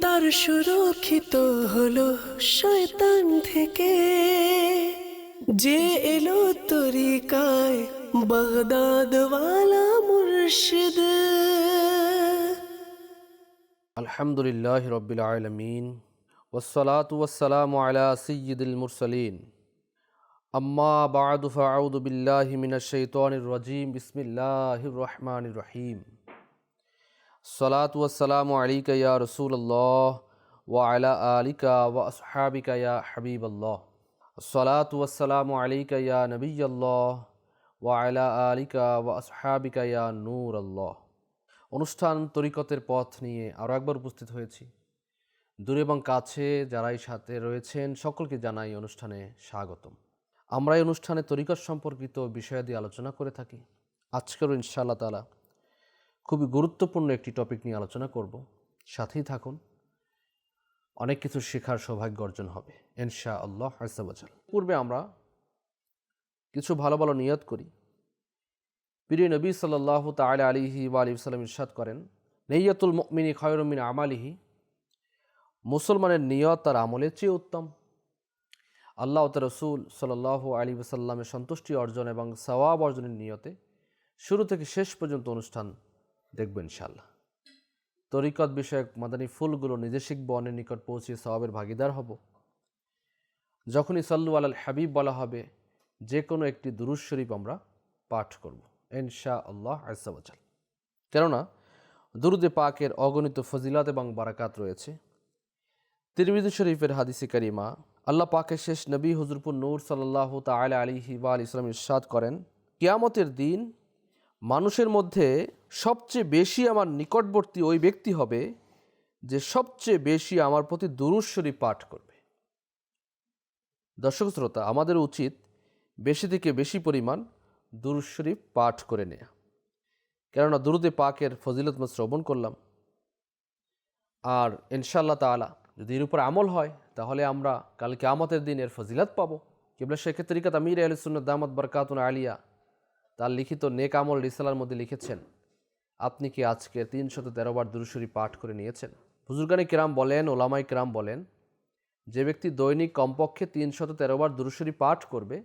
তার সুরক্ষিত হলো শয়তান থেকে। যে এলো তরিকায় বাগদাদওয়ালা মুর্শিদ। আলহামদুলিল্লাহ রবিল আলমিন ওসলাত ওসালাম আলা সৈয়দুল মুরসলিন। আম্মা বাদু ফাউদু বিল্লাহি মিনাশ শাইতানির রাজিম, বিসমিল্লাহির রহমানির রহিম। সলাত ওয়াসালাম আলিকা রসুল্লাহ ওয়া আলা আলিকা ওয়া আসহাবিকা ইয়া হাবিবাল্লাহ। সলাত ওয়াসালাম আলিকা ইয়া নবিয়াল্লাহ ওয়া আলা আলিকা ওয়া আসহাবিকা নূর আল্লাহ অনুষ্ঠান তরিকতের পথ নিয়ে আরও একবার উপস্থিত হয়েছি। দূরে এবং কাছে যারাই সাথে রয়েছেন, সকলকে জানাই অনুষ্ঠানে স্বাগতম। আমরা এই অনুষ্ঠানে তরিকত সম্পর্কিত বিষয়াদি আলোচনা করে থাকি। আজকেরও ইনশাআল্লাহ তালা খুবই গুরুত্বপূর্ণ একটি টপিক নিয়ে আলোচনা করব। সাথেই থাকুন। অনেক কিছু শেখার সৌভাগ্য অর্জন হবে ইনশা আল্লাহ আসাবাজাল পূর্বে আমরা কিছু ভালো ভালো নিয়ত করি। প্রিয় নবী সাল্লাহ তাল আলিহি বা আলি সাল্লাম ইরশাদ করেন নেইয়াতুল মিনি খয়রমিন আমালিহি মুসলমানের নিয়ত তার আমলের চেয়ে উত্তম। আল্লাহ রসুল সাল্লাহ আলী সাল্লামের সন্তুষ্টি অর্জন এবং সওয়াব অর্জনের নিয়তে শুরু থেকে শেষ পর্যন্ত অনুষ্ঠান দেখবেন ইনশাল্লাহ তরিকত বিষয়ক মাদানী ফুলগুলো নিজে শিখব, অন্যের নিকট পৌঁছে সওয়াবের ভাগিদার হব। যখনই সাল্লু আল হাবিব বলা হবে যে কোনো একটি দুরুজ শরীফ আমরা পাঠ করব ইনশা আল্লাহ আসাবাজাল কেননা, দুরুদে পাকের অগণিত ফজিলাত এবং বারাকাত রয়েছে। তিরমিজু শরীফের হাদিসে কারিমা, আল্লাহ পাকের শেষ নবী হুজুরপুর নূর সাল্লাহ তাল আলিহি বা আল ইসলাম ইরশাদ করেন, কিয়ামতের দিন মানুষের মধ্যে সবচেয়ে বেশি আমার নিকটবর্তী ওই ব্যক্তি হবে যে সবচেয়ে বেশি আমার প্রতি দুরুশ্বরী পাঠ করবে। দর্শক শ্রোতা, আমাদের উচিত বেশি থেকে বেশি পরিমাণ দুরুশ্বরী পাঠ করে নেয়া। কেননা দুরুদে পাকের ফজিলত আমরা শ্রবণ করলাম। আর ইনশাল্লাহ তালা যদি এর উপর আমল হয়, তাহলে আমরা কালকে আমতের দিন এর ফজিলত পাবো। কেবল শেখে তরিকাত আমির আলসুন্নত দামত বরকাতুন আলিয়া তার লিখিত নেক আমল রিসালার মধ্যে লিখেছেন আপনি কি আজকে তিনশত তেরো বার দুরুশরী পাঠ করে নিয়েছেন? বুজুর্গানি কিরাম বলেন, ওলামাই কিরাম বলেন, যে ব্যক্তি দৈনিক কমপক্ষে তিনশত তেরো বার দুরুশরী পাঠ করবে,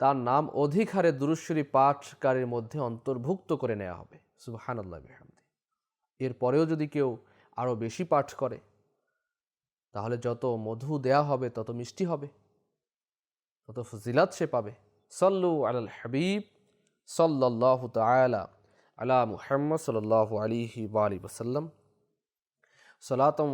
তার নাম অধিক হারে দুরুশ্বরী পাঠকারীর মধ্যে অন্তর্ভুক্ত করে নেওয়া হবে। সুবাহান আল্লাহ বেহামদি এরপরেও যদি কেউ আরও বেশি পাঠ করে, তাহলে যত মধু দেয়া হবে, তত মিষ্টি হবে, তত ফজিলাত সে পাবে। সল্লু আলাল হাবিব সাল্লাহ তালা আলা মুহাম্মদ সাল্লাহ আলিহি আলী ওসাল্লাম সালাতম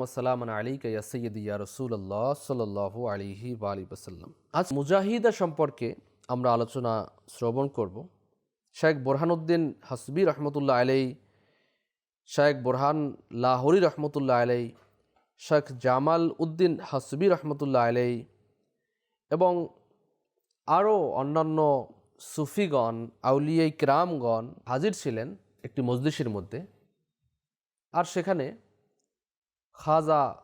ইয়া সৈয়দ ইয়া রসুল্লাহ সাল্লাহ আলিহি আলী ওসাল্লাম আজ মুজাহিদা সম্পর্কে আমরা আলোচনা শ্রবণ করব। শেখ বোরহানুদ্দিন হাসবি রহমতুল্লাহ আলাই শেখ বোরহান লাহোরি রহমতুল্লাহ আলাই শেখ জামাল উদ্দিন হাসবি রহমতুল্লাহ আলাই এবং আরও অন্যান্য সুফিগণ আউলিয়াই ক্রামগণ হাজির ছিলেন একটি মজলিসের মধ্যে। আর সেখানে খাজা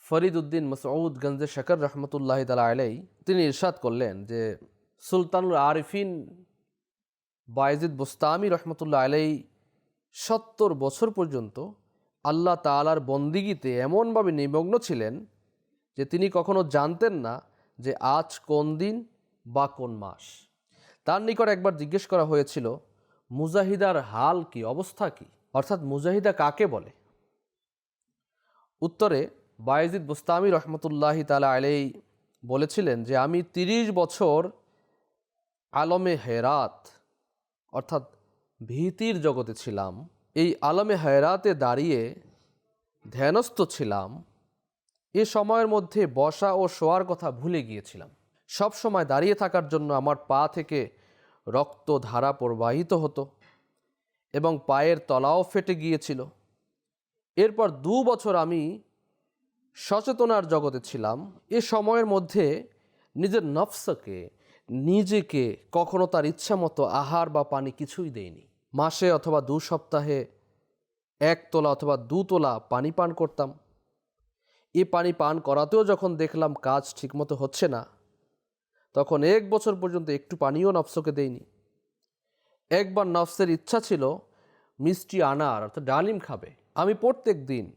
ফরিদ উদ্দিন মসউদ গঞ্জে শেখর রহমতুল্লাহ তালা আলাই তিনি ইরশাদ করলেন যে, সুলতানুল আরিফিন বায়জিদ বুস্তামি রহমতুল্লাহ আলাই সত্তর বছর পর্যন্ত আল্লাহ তালার বন্দিগিতে এমনভাবে নিমগ্ন ছিলেন যে, তিনি কখনো জানতেন না যে, আজ কোন দিন বা কোন মাস। তার নিকট একবার জিজ্ঞেস করা হয়েছিল, মুজাহিদার হাল কি, অবস্থা কি? অর্থাৎ মুজাহিদা কাকে বলে? উত্তরে বায়েজিদ বুস্তামি রহমতুল্লাহি তালা আলাই বলেছিলেন যে, আমি তিরিশ বছর আলমে হেরাত, অর্থাৎ ভীতির জগতে ছিলাম। এই আলমে হেরাতে দাঁড়িয়ে ধ্যানস্থ ছিলাম। এ সময়ের মধ্যে বসা ও শোয়ার কথা ভুলে গিয়েছিলাম। সব সময় দাঁড়িয়ে থাকার জন্য আমার পা থেকে রক্ত ধারা প্রবাহিত হতো এবং পায়ের তলাও ফেটে গিয়েছিল। এরপর দু বছর আমি সচেতনার জগতে ছিলাম। এ সময়ের মধ্যে নিজের নফসকে, নিজেকে কখনো তার ইচ্ছা মতো আহার বা পানি কিছুই দেয়নি মাসে অথবা দু সপ্তাহে এক তোলা অথবা দু তোলা পানি পান করতাম। এ পানি পান করাতেও যখন দেখলাম কাজ ঠিকমতো হচ্ছে না তখন এক বছর পর্যন্ত একটু পানিও নফসকে দেয়নি। একবার নফসের ইচ্ছা ছিল, মিষ্টি আনার, অর্থাৎ ডালিম খাবে। আমি প্রত্যেক দিন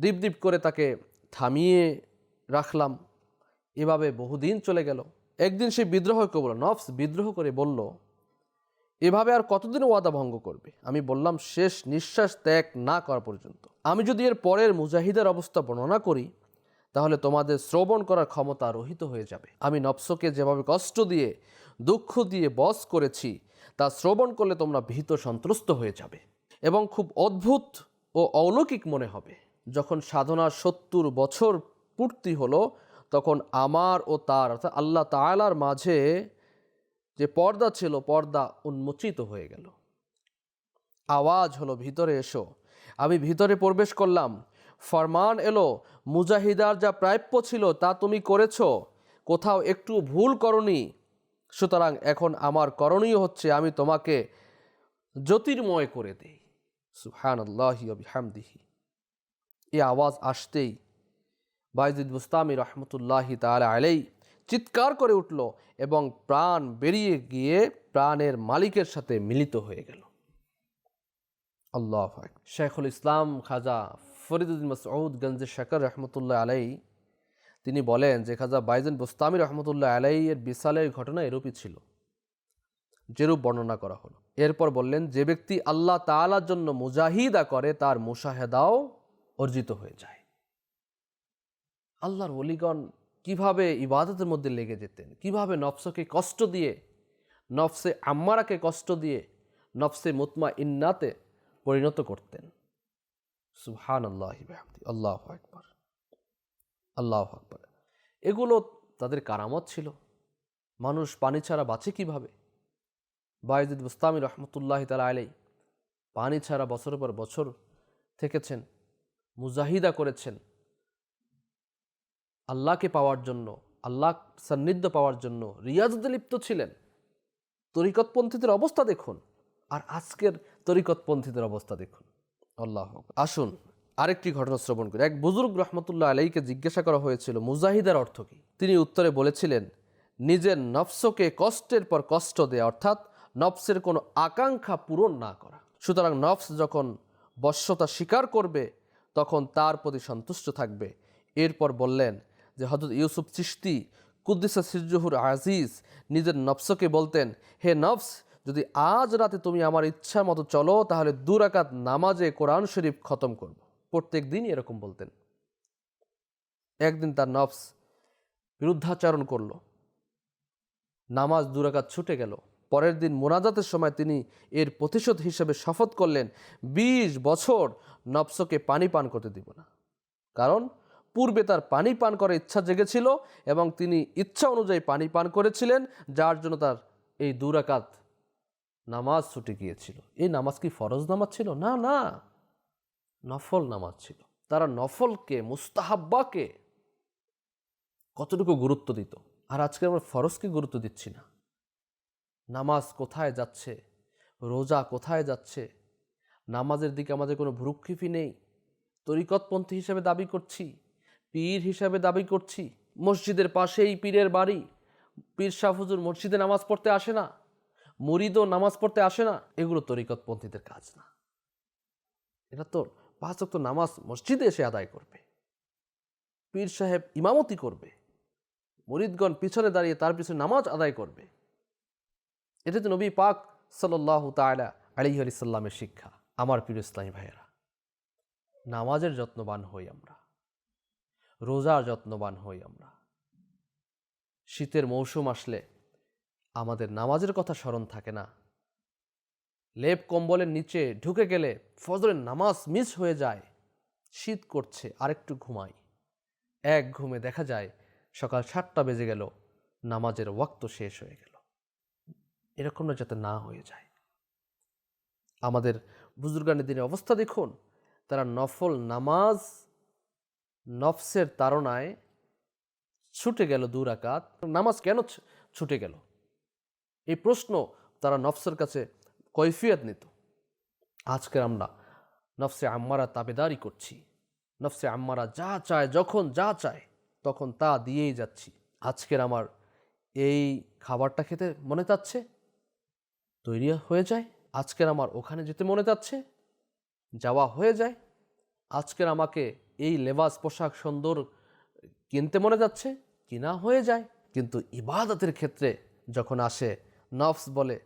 দীপ দীপ করে তাকে থামিয়ে রাখলাম। এভাবে বহুদিন চলে গেল। একদিন সে বিদ্রোহ করল নফস, বিদ্রোহ করে বলল, এভাবে আর কতদিন ওয়াদা ভঙ্গ করবে? আমি বললাম, শেষ নিঃশ্বাস ত্যাগ না করা পর্যন্ত। আমি যদি এর পরের মুজাহিদের অবস্থা বর্ণনা করি তাহলে তোমাদের শ্রবণ করার ক্ষমতা রহিত হয়ে যাবে। আমি নফসকে যেভাবে কষ্ট দিয়ে, দুঃখ দিয়ে বস করেছি, তা শ্রবণ করলে তোমরা ভীত সন্ত্রস্ত হয়ে যাবে এবং খুব অদ্ভুত ও অলৌকিক মনে হবে। যখন সাধনার সত্তর বছর পূর্তি হলো, তখন আমার ও তার, অর্থাৎ আল্লাহ তাআলার মাঝে যে পর্দা ছিল, পর্দা উন্মোচিত হয়ে গেল। আওয়াজ হলো, ভিতরে এসো। আমি ভিতরে প্রবেশ করলাম ফরমান এলো, মুজাহিদার যা প্রাপ্য ছিল তা তুমি করেছ, কোথাও একটু ভুল করনি। সুতরাং এখন আমার করণীয় হচ্ছে আমি তোমাকে জ্যোতির্ময় করে দেই। সুহান আল্লাহি হামদিহি এই আওয়াজ আসতেই বাইজিদ বুস্তামি রহমতুল্লাহি তালা আলাই চিৎকার করে উঠল এবং প্রাণ বেরিয়ে গিয়ে প্রাণের মালিকের সাথে মিলিত হয়ে গেল। আল্লাহ শেখুল ইসলাম খাজা ফরিদুদ্দিন মাসউদ গঞ্জে শেখর রহমতুল্লাহ আলাই, তিনি বলেন যে খাজা বাইজেন বুস্তামি রহমতুল্লাহ আলাই এর বিশালের ঘটনা এরূপই ছিল, যেরূপ বর্ণনা করা হলো। এরপর বললেন, যে ব্যক্তি আল্লাহ তাআলার জন্য মুজাহিদা করে, তার মুশাহেদাও অর্জিত হয়ে যায়। আল্লাহর অলিগণ কীভাবে ইবাদতের মধ্যে লেগে যেতেন? কীভাবে নফসকে কষ্ট দিয়ে, নফসে আম্মারাকে কষ্ট দিয়ে, নফসে মুতমা ইন্নাতে পরিণত করতেন? সুহান আল্লাহ আল্লাহ আকবর আল্লাহ আকবর। এগুলো তাদের কারামত ছিল। মানুষ পানি ছাড়া বাঁচে কীভাবে? বায়জিদ বুস্তামি রহমতুল্লাহ তালা আলাই পানি ছাড়া বছরের পর বছর থেকেছেন, মুজাহিদা করেছেন। আল্লাহকে পাওয়ার জন্য আল্লাহ সান্নিধ্য পাওয়ার জন্য রিয়াজতে লিপ্ত ছিলেন। তরিকতপন্থীদের অবস্থা দেখুন, আর আজকের তরিকতপন্থীদের অবস্থা দেখুন। আল্লাহ আসুন, আরেকটি ঘটনা শ্রবণ করি। এক বুজুর্গ রহমতুল্লাহ আলাইকে জিজ্ঞাসা করা হয়েছিল, মুজাহিদার অর্থ কী? তিনি উত্তরে বলেছিলেন, নিজের নফসকে কষ্টের পর কষ্ট দেয়া, অর্থাৎ নফসের কোনো আকাঙ্ক্ষা পূরণ না করা। সুতরাং নফস যখন বশ্যতা স্বীকার করবে, তখন তার প্রতি সন্তুষ্ট থাকবে। এরপর বললেন যে হজরত ইউসুফ চিস্তি কুদ্দিসা সিরজুহুর আজিজ নিজের নফসকে বলতেন, হে নফস যদি আজ রাতে তুমি আমার ইচ্ছা মতো চলো, তাহলে দুরাকাত নামাজে কোরআন শরীফ খতম করব। প্রত্যেক দিনই এরকম বলতেন। একদিন তার নফস বিরুদ্ধাচারণ করল। নামাজ দুরাকাত ছুটে গেল। পরের দিন মোনাজাতের সময় তিনি এর প্রতিশোধ হিসেবে শপথ করলেন ২০ বছর নফসকে পানি পান করতে দিব না। কারণ পূর্বে তার পানি পান করার ইচ্ছা জেগেছিল এবং তিনি ইচ্ছা অনুযায়ী পানি পান করেছিলেন, যার জন্য তার এই দুরাকাত নামাজ ছুটে গিয়েছিল। এই নামাজ কি ফরজ নামাজ ছিল? না না। নফল নামাজ ছিল। তারা নফলকে, মুস্তাহাব্বাকে কতটুকু গুরুত্ব দিত? আর আজকে আমরা ফরজকে গুরুত্ব দিচ্ছি না। নামাজ কোথায় যাচ্ছে? রোজা কোথায় যাচ্ছে? নামাজের দিকে আমাদের কোনো ভ্রুক্ষেপই নেই। তরিকতপন্থী হিসেবে দাবি করছি, পীর হিসাবে দাবি করছি। মসজিদের পাশেই পীরের বাড়ি। পীর শাহ হুজুর মসজিদে নামাজ পড়তে আসে না। মুরিদও নামাজ পড়তে আসে না, এগুলো তরিকতপন্থীদের কাজ না। এটা তো পাঁচ ওয়াক্ত নামাজ মসজিদে এসে আদায় করবে। পীর সাহেব ইমামতি করবে। মুরিদগণ পিছনে দাঁড়িয়ে তার পিছনে নামাজ আদায় করবে। এটা তো নবী পাক সাল্লাহ তালা আলী আলি সাল্লামের শিক্ষা, আমার প্রিয় ইসলামী ভাইয়েরা। নামাজের যত্নবান হই আমরা। রোজার যত্নবান হই আমরা। শীতের মৌসুম আসলে আমাদের নামাজের কথা স্মরণ থাকে না। লেপ কম্বলের নিচে ঢুকে গেলে ফজরের নামাজ মিস হয়ে যায়। শীত করছে, আরেকটু ঘুমাই। এক ঘুমে দেখা যায় সকাল সাতটা বেজে গেল, নামাজের ওয়াক্ত শেষ হয়ে গেল। এরকমটা যাতে না হয়ে যায়। আমাদের বুজুর্গানের দিনের অবস্থা দেখুন। তারা নফল নামাজ নফসের তাড়নায় ছুটে গেল দূর আকাত নামাজ কেন ছুটে গেল? এই প্রশ্ন তারা নফসের কাছে কৈফিয়ত নিত। আজকে আমরা নফসে আম্মারা তাবেদারি করছি। নফসে আম্মারা যা চায়, যখন যা চায়, তখন তা দিয়েই যাচ্ছি। আজকের আমার এই খাবারটা খেতে মনে চাচ্ছে? তৈরি হয়ে যায়। আজকের আমার ওখানে যেতে মনে চাচ্ছে? যাওয়া হয়ে যায়। আজকের আমাকে এই লেবাস পোশাক সুন্দর কিনতে মনে যাচ্ছে? কিনা হয়ে যায়। কিন্তু ইবাদতের ক্ষেত্রে যখন আসে নফস বলে।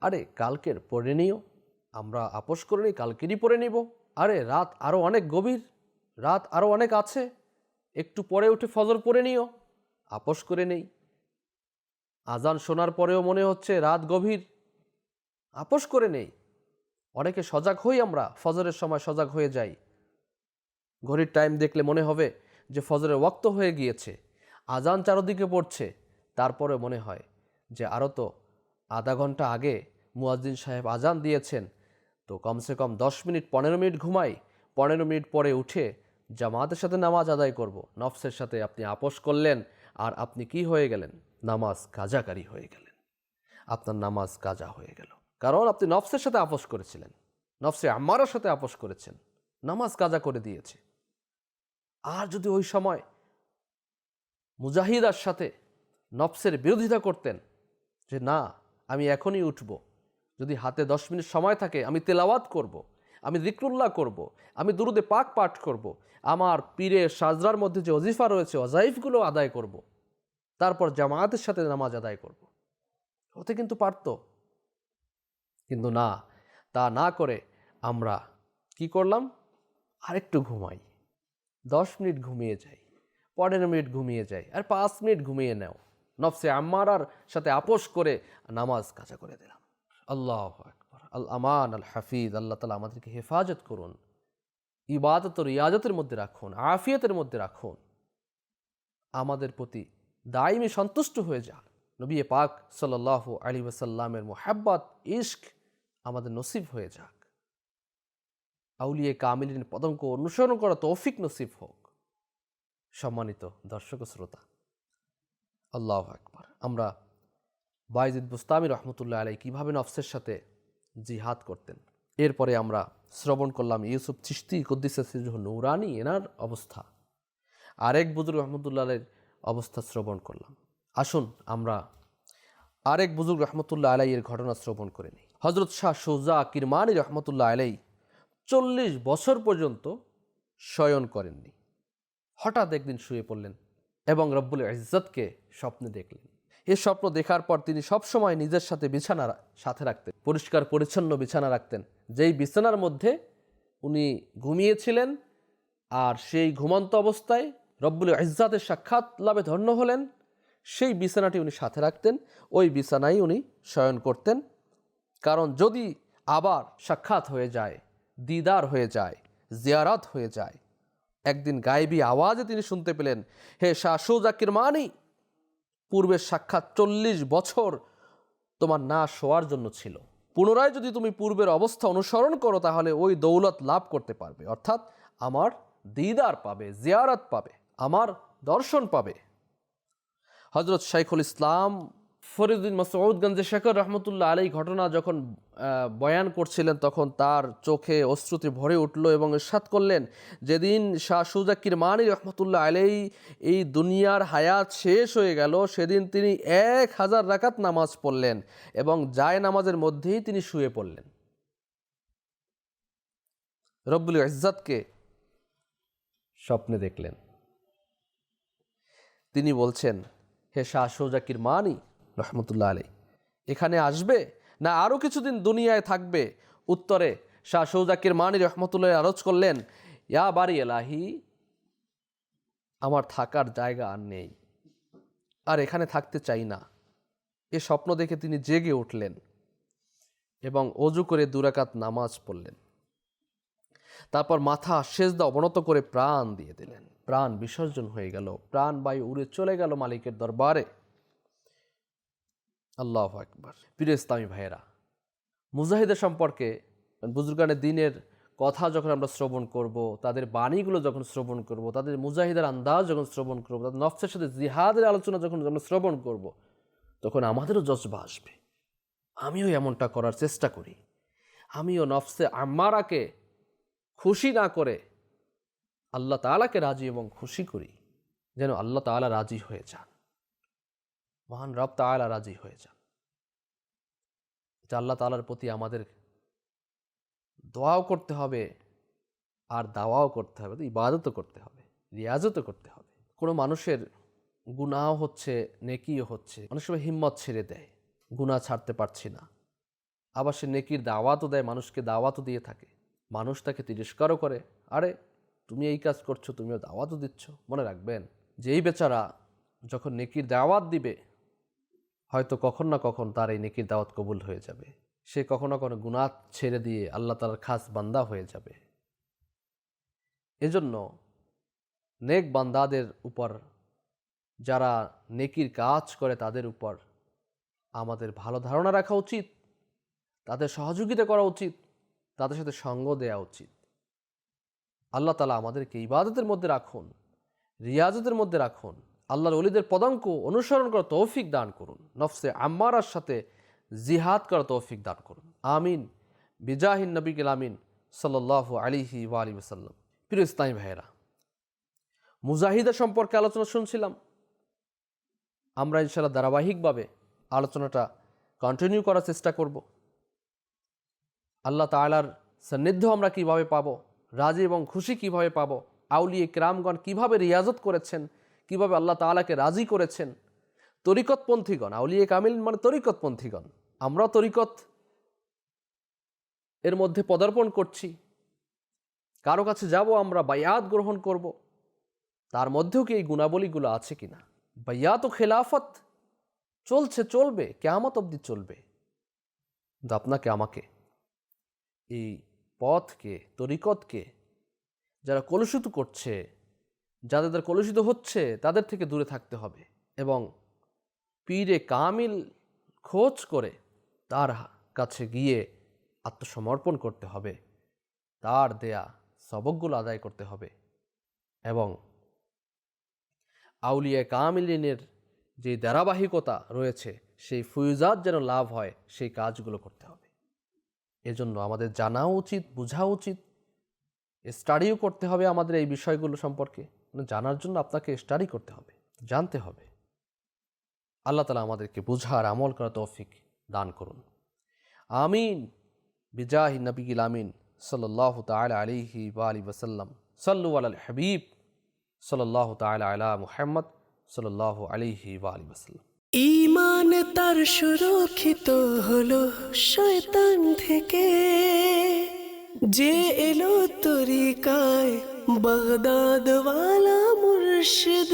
আরে, কালকের পরে নিও। আমরা আপোষ করে নিই, কালকেরই পরে নিব। আরে, রাত আরও অনেক গভীর। রাত আরও অনেক আছে। একটু পরে উঠে ফজর পরে নিও। আপোষ করে নেই। আজান শোনার পরেও মনে হচ্ছে রাত গভীর। আপোষ করে নেই। অনেকে সজাগ হই আমরা, ফজরের সময় সজাগ হয়ে যাই। ঘড়ির টাইম দেখলে মনে হবে যে ফজরের ওক্ত হয়ে গিয়েছে। আজান চারদিকে পড়ছে তারপরে মনে হয় যে আরও তো আধা ঘণ্টা আগে মুয়াজ্জিন সাহেব আজান দিয়েছেন, তো কমসে কম দশ মিনিট, পনেরো মিনিট ঘুমাই। পনেরো মিনিট পরে উঠে জামাতের সাথে নামাজ আদায় করব। নফসের সাথে আপনি আপোষ করলেন, আর আপনি কি হয়ে গেলেন? নামাজ কাজাকারি হয়ে গেলেন। আপনার নামাজ কাজা হয়ে গেল। কারণ আপনি নফসের সাথে আপোষ করেছিলেন। নফসে আমারও সাথে আপোষ করেছেন। নামাজ কাজা করে দিয়েছে। আর যদি ওই সময় মুজাহিদার সাথে নফসের বিরোধিতা করতেন যে না, আমি এখনই উঠব যদি হাতে দশ মিনিট সময় থাকে, আমি তেলাওয়াত করব। আমি জিক্রুল্লাহ করব। আমি দুরুদে পাক পাঠ করব। আমার পীরের সাজরার মধ্যে যে অজিফা রয়েছে অজাইফগুলো আদায় করব। তারপর জামায়াতের সাথে নামাজ আদায় করব। হতে কিন্তু পারত কিন্তু না, তা না করে আমরা কি করলাম আরেকটু ঘুমাই দশ মিনিট ঘুমিয়ে যাই, পনেরো মিনিট ঘুমিয়ে যাই, আর পাঁচ মিনিট ঘুমিয়ে নাও নফসে আম্মারার সাথে আপোষ করে নামাজ কাজা করে দিলাম। আল্লাহ আকবর। আল আমান, আল হাফিজ, আল্লাহ তালা আমাদেরকে হেফাজত করুন। ইবাদত রিয়াজতের মধ্যে রাখুন, আফিয়তের মধ্যে রাখুন। আমাদের প্রতি দাইমি সন্তুষ্ট হয়ে যান। নবী পাক সাল্লাহ আলী ওসাল্লামের মোহাব্বত, ইশক আমাদের নসিব হয়ে যাক। আউলিয়ে কামিলিন পদঙ্ক অনুসরণ করা তৌফিক নসিব হোক। সম্মানিত দর্শক শ্রোতা আল্লাহ আকবর। আমরা বাইজিদ বুস্তামি রহমতুল্লাহ আলাই কীভাবে নফসের সাথে জিহাদ করতেন? এরপরে আমরা শ্রবণ করলাম ইউসুফ চিস্তি কুদ্দিসিজুহ নৌরানি, এনার অবস্থা। আরেক বুজুর রহমতুল্লাহ আলের অবস্থা শ্রবণ করলাম। আসুন আমরা আরেক বুজুর্গ রহমতুল্লাহ আলাই এর ঘটনা শ্রবণ করে নিই। হজরত শাহ সুজা কিরমানি রহমতুল্লাহ আলাই চল্লিশ বছর পর্যন্ত শয়ন করেননি। হঠাৎ একদিন শুয়ে পড়লেন। এবং রব্বুল ইজ্জতকে স্বপ্নে দেখলেন। এ স্বপ্ন দেখার পর তিনি সবসময় নিজের সাথে বিছানা সাথে রাখতেন, পরিষ্কার, পরিচ্ছন্ন বিছানা রাখতেন। যেই বিছানার মধ্যে উনি ঘুমিয়েছিলেন আর সেই ঘুমন্ত অবস্থায় রব্বুল ইজ্জাতের সাক্ষাৎ লাভে ধন্য হলেন, সেই বিছানাটি উনি সাথে রাখতেন। ওই বিছানায় উনি শয়ন করতেন। কারণ যদি আবার সাক্ষাৎ হয়ে যায়, দিদার হয়ে যায়, জিয়ারাত হয়ে যায় একদিন গায়েবী আওয়াজে তিনি শুনতে পেলেন, হে শাহ জাকির মানি, পূর্বের সাক্ষাৎ চল্লিশ বছর তোমার না শোয়ার জন্য ছিল। পুনরায় যদি তুমি পূর্বের অবস্থা অনুসরণ করো, তাহলে ওই দৌলত লাভ করতে পারবে। অর্থাৎ আমার দিদার পাবে, জিয়ারত পাবে, আমার দর্শন পাবে। হজরত শাইখুল ইসলাম ফরিদুদ্দিন মাসউদগঞ্জে শেখর রহমতুল্লাহ আলাই ঘটনা যখন বয়ান করছিলেন তখন তার চোখে অশ্রুতি ভরে উঠল এবং ইরশাদ করলেন, যেদিন শাহ সুজাকির মানি রহমতুল্লাহ আলাই এই দুনিয়ার হায়াত শেষ হয়ে গেল, সেদিন তিনি এক হাজার রাকাত নামাজ পড়লেন এবং জায় নামাজের মধ্যেই তিনি শুয়ে পড়লেন। রব্বুল ইজ্জাতকে স্বপ্নে দেখলেন। তিনি বলছেন, হে শাহ সৌজাকির মানি রহমতুল্লাহ আলী এখানে আসবে না আরও কিছুদিন দুনিয়ায় থাকবে? উত্তরে শাহ সৌজাকির মানি রহমতুল্লাহ আরজ করলেন, ইয়া বাড়ি এলাহি, আমার থাকার জায়গা আর নেই। আর এখানে থাকতে চাই না। এ স্বপ্ন দেখে তিনি জেগে উঠলেন এবং অজু করে দুরাকাত নামাজ পড়লেন। তারপর মাথা সেজদা অবনত করে প্রাণ দিয়ে দিলেন। প্রাণ বিসর্জন হয়ে গেল। প্রাণ বায়ু উড়ে চলে গেল মালিকের দরবারে। আল্লাহ আকবার। প্রিয় ইসলামী ভাইয়েরা, মুজাহিদের সম্পর্কে বুজুর্গানের দিনের কথা যখন আমরা শ্রবণ করব, তাদের বাণীগুলো যখন শ্রবণ করব, তাদের মুজাহিদের আন্দাজ যখন শ্রবণ করব, তাদের নফসের সাথে জিহাদের আলোচনা যখন আমরা শ্রবণ করব, তখন আমাদেরও জজবা আসবে। আমিও এমনটা করার চেষ্টা করি। আমিও নফসে আমারাকে খুশি না করে আল্লাহ তালাকে রাজি এবং খুশি করি, যেন আল্লাহ তালা রাজি হয়ে যান। মহান রব তালা রাজি হয়ে যান। আল্লাহ তালার প্রতি আমাদের দোয়াও করতে হবে, আর দাওয়াও করতে হবে, ইবাদতও করতে হবে, রিয়াজতও করতে হবে। কোনো মানুষের গুনাহ হচ্ছে, নেকিও হচ্ছে, অনেক সময় হিম্মত ছেড়ে দেয়, গুনাহ ছাড়তে পারছি না। আবার সে নেকির দাওয়াতও দেয়, মানুষকে দাওয়াতও দিয়ে থাকে। মানুষ তাকে তিরস্কারও করে, আরে, তুমি এই কাজ করছ, তুমিও দাওয়াতও দিচ্ছ, মনে রাখবেন, যেই বেচারা যখন নেকির দাওয়াত দিবে হয়তো কখন না কখন তার এই নেকির দাওয়াত কবুল হয়ে যাবে। সে কখনো কখনো গুনাহ ছেড়ে দিয়ে আল্লাহ তালার খাস বান্দা হয়ে যাবে। এজন্য নেক বান্দাদের উপর, যারা নেকির কাজ করে তাদের উপর আমাদের ভালো ধারণা রাখা উচিত, তাদের সহযোগিতা করা উচিত, তাদের সাথে সঙ্গ দেওয়া উচিত। আল্লাহ তালা আমাদেরকে ইবাদতের মধ্যে রাখুন, রিয়াজতের মধ্যে রাখুন আল্লাহর অলিদের পদাঙ্ক অনুসরণ করা তৌফিক দান করুন। নফসে আম্মারার সাথে জিহাদ করা তৌফিক দান করুন। আমিন। বিজাহিন নবিকুল আমিন সাল্লাহ আলিহি ওয়ালি ওসাল্লাম প্রিয় ইসলামী ভাইয়েরা, মুজাহিদা সম্পর্কে আলোচনা শুনছিলাম। আমরা ইনশাল্লাহ ধারাবাহিকভাবে আলোচনাটা কন্টিনিউ করার চেষ্টা করব। আল্লাহ তালার সান্নিধ্য আমরা কীভাবে পাবো, রাজি এবং খুশি কীভাবে পাবো আউলিয়ে ক্রামগণ কীভাবে রিয়াজত করেছেন কীভাবে আল্লাহ তাআলাকে রাজি করেছেন? তরিকতপন্থীগণ, আউলিয়ে কামিল মানে তরিকতপন্থীগণ, আমরা তরিকত এর মধ্যে পদার্পণ করছি। কারও কাছে যাব, আমরা বায়াত গ্রহণ করব। তার মধ্যেও কি এই গুণাবলীগুলো আছে কিনা? বায়াত ও খেলাফত চলছে, চলবে, কেয়ামত অবধি চলবে। কিন্তু আপনাকে, আমাকে, এই পথকে, তরিকতকে যারা কলুষিত করছে যাদের কলুষিত হচ্ছে, তাদের থেকে দূরে থাকতে হবে এবং পীরে কামিল খোঁজ করে তার কাছে গিয়ে আত্মসমর্পণ করতে হবে। তার দেয়া সবকগুলো আদায় করতে হবে এবং আউলিয়া কামিলিনের যে ধারাবাহিকতা রয়েছে, সেই ফুয়ুজাত যেন লাভ হয়, সেই কাজগুলো করতে হবে। এজন্য আমাদের জানা উচিত, বোঝা উচিত স্টাডিও করতে হবে আমাদের এই বিষয়গুলো সম্পর্কে। জানার জন্য আপনাকে স্টাডি করতে হবে, জানতে হবে। আল্লাহ তালা আমাদেরকে বোঝার, আমল করা তৌফিক দান করুন। আমিন। বিজাহি নবিগিল আমিন। সাল্লাহ তাল আলিহি আলী ওসাল্লাম সাল্লু আল হাবিব। সাল্লাহ তাল আলা মুহাম্মদ। সাল্লাহ আলিহি আলী ওসাল্লাম ইমান তার সুরক্ষিত হলো শয়তান থেকে। যে এলো তরিকায় বাগদাদওয়ালা মুর্শিদ